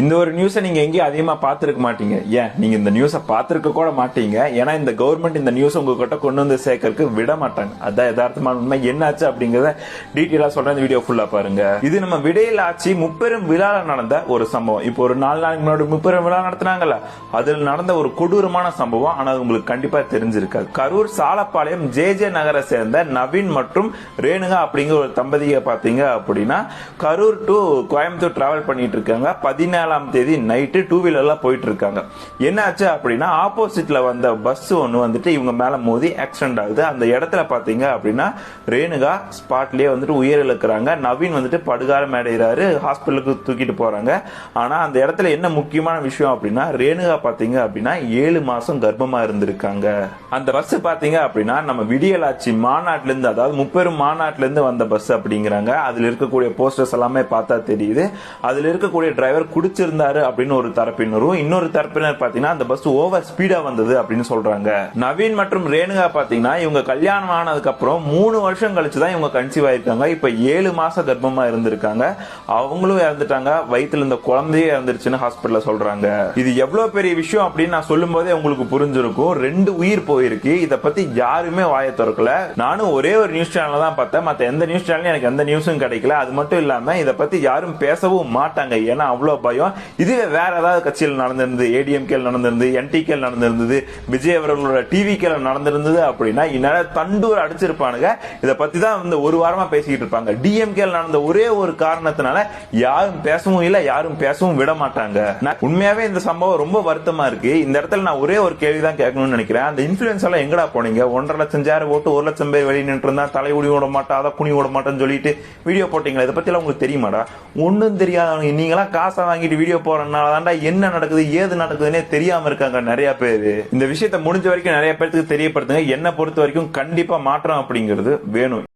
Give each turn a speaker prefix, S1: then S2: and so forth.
S1: இந்த ஒரு நியூஸை நீங்க எங்கேயும் அதிகமா பார்த்துருக்க மாட்டீங்க. ஏன்? நீங்க இந்த நியூஸை பார்த்துருக்க கூட மாட்டீங்க. ஏன்னா இந்த கவர்மெண்ட் இந்த நியூஸ் உங்ககிட்ட கொண்டு வந்து சேர்க்கறதுக்கு விட மாட்டாங்க. அதான் யதார்த்தமான உண்மை. என்னாச்சு அப்படிங்கறத டீட்டெயிலா சொல்ற இந்த வீடியோ ஃபுல்லா பாருங்க. இது நம்ம விடையில் ஆட்சி முப்பெரும் விழால நடந்த ஒரு சம்பவம். இப்போ ஒரு நாலு நாளைக்கு முன்னாடி முப்பெரும் விழா நடத்தினாங்கல்ல? அதில் நடந்த ஒரு கொடூரமான சம்பவம். ஆனா உங்களுக்கு கண்டிப்பா தெரிஞ்சிருக்காது. கரூர் சாலப்பாளையம் ஜே ஜே நகரை சேர்ந்த நவீன் மற்றும் ரேணுகா அப்படிங்கிற ஒரு தம்பதியை பாத்தீங்க அப்படின்னா கரூர் டு கோயம்புத்தூர் டிராவல் பண்ணிட்டு இருக்காங்க. பதினேழாம் தேதி நைட்டு டூ வீலர்லாம் போயிட்டு இருக்காங்க என்னாச்சு அப்படின்னா ஆப்போசிட்ல வந்த பஸ் ஒன்று வந்துட்டு இவங்க மேல மோதி ஆக்சிடென்ட் ஆகுது. அந்த இடத்துல பாத்தீங்க அப்படின்னா ரேணுகா ஸ்பாட்லயே வந்துட்டு உயிரிழக்கிறாங்க நவீன் வந்துட்டு படுகாரம் அடைகிறாரு ஹாஸ்பிட்டலுக்கு தூக்கிட்டு போறாங்க. ஆனா அந்த இடத்துல என்ன முக்கியமான விஷயம் அப்படின்னா ரேணுகா பாத்தீங்க அப்படின்னா ஏழு மாசம் கர்ப்பமா இருந்திருக்காங்க. அந்த பஸ் பாத்தீங்க அப்படின்னா நம்ம விடியலாட்சி மாநாட்டுல இருந்து அதாவது முப்பெரும் மாநாட்டுல இருந்து வந்த பஸ் அப்படிங்கிறாங்க. அதுல இருக்கக்கூடிய போஸ்டர்ஸ் எல்லாமே பார்த்தா தெரியுது. அதுல இருக்கக்கூடிய டிரைவர் குடிச்சிருந்தாரு அப்படின்னு ஒரு தரப்பினரும் இன்னொரு தரப்பினர் பாத்தீங்கன்னா அந்த பஸ் ஓவர் ஸ்பீடா வந்தது அப்படின்னு சொல்றாங்க. நவீன் மற்றும் ரேணுகா பாத்தீங்கன்னா இவங்க கல்யாணம் ஆனதுக்கு அப்புறம் மூணு வருஷம் கழிச்சு தான் இவங்க கன்சீவ் ஆயிருக்காங்க. இப்ப ஏழு மாச கர்ப்பமா இருந்திருக்காங்க. அவங்களும் இறந்துட்டாங்க. வயித்துல இருந்த குழந்தையே இறந்துருச்சுன்னு ஹாஸ்பிட்டல்ல சொல்றாங்க. இது எவ்வளவு பெரிய விஷயம் அப்படின்னு நான் சொல்லும் போதே உங்களுக்கு புரிஞ்சிருக்கும். ரெண்டு உயிர் போயிருக்கு. இத பத்தி யாருமே வாய திறக்கல. நானும் ஒரே ஒரு நியூஸ் சேனல் தான் பார்த்தேன். மத்த எந்த நியூஸ் சேனலும் எனக்கு எந்த நியூஸும் கிடைக்கல. அது மட்டும் இல்லாம இத பத்தி யாரும் பேசவும் மாட்டாங்க. ஏன்னா அவ்வளவு பயம். இதுவே வேற ஏதாவது கட்சியில் நடந்திருந்தது ஏடிஎம்கேல நடந்திருந்தது என்டிகேல நடந்திருந்தது விஜய் அவர்களோட டிவிக்கேல நடந்திருந்தது அப்படின்னா இந்நேரம் தண்டூர் அடிச்சிருப்பானுங்க. இதை பத்தி தான் வந்து ஒரு வாரமா பேசிக்கிட்டு இருப்பாங்க. டிஎம்கேல நடந்த ஒரே ஒரு காரணத்தினால யாரும் பேசவும் இல்லை யாரும் பேசவும் விட மாட்டாங்க. நான் உண்மையாவே இந்த சம்பவம் ரொம்ப வருத்தமா இருக்கு. இந்த இடத்துல நான் ஒரே ஒரு கேள்வி தான் கேட்கணும்னு நினைக்கிறேன். அந்த இன்ஃபுளுன்ஸ் எல்லாம் எங்கடா போனீங்க? ஒன்றரை லட்சம் சேர் ஓட்டு ஒரு லட்சம் பேர் வெளியே நின்று இருந்தா தலை உடி விட மாட்டா அதை குனி விட மாட்டேன்னு சொல்லிட்டு வீடியோ போட்டீங்களா? இதை பத்தி எல்லாம் உங்களுக்கு தெரியுமாடா? ஒன்றும் தெரியாதவங்க. நீங்களாம் காசை வாங்கிட்டு வீடியோ போறதுனால தாண்டா என்ன நடக்குது ஏது நடக்குதுன்னே தெரியாம இருக்காங்க நிறைய பேர். இந்த விஷயத்த முடிஞ்ச வரைக்கும் நிறைய பேருக்கு தெரியப்படுத்துங்க. என்ன பொறுத்த வரைக்கும் கண்டிப்பா மாற்றம் அப்படிங்கிறது வேணும்.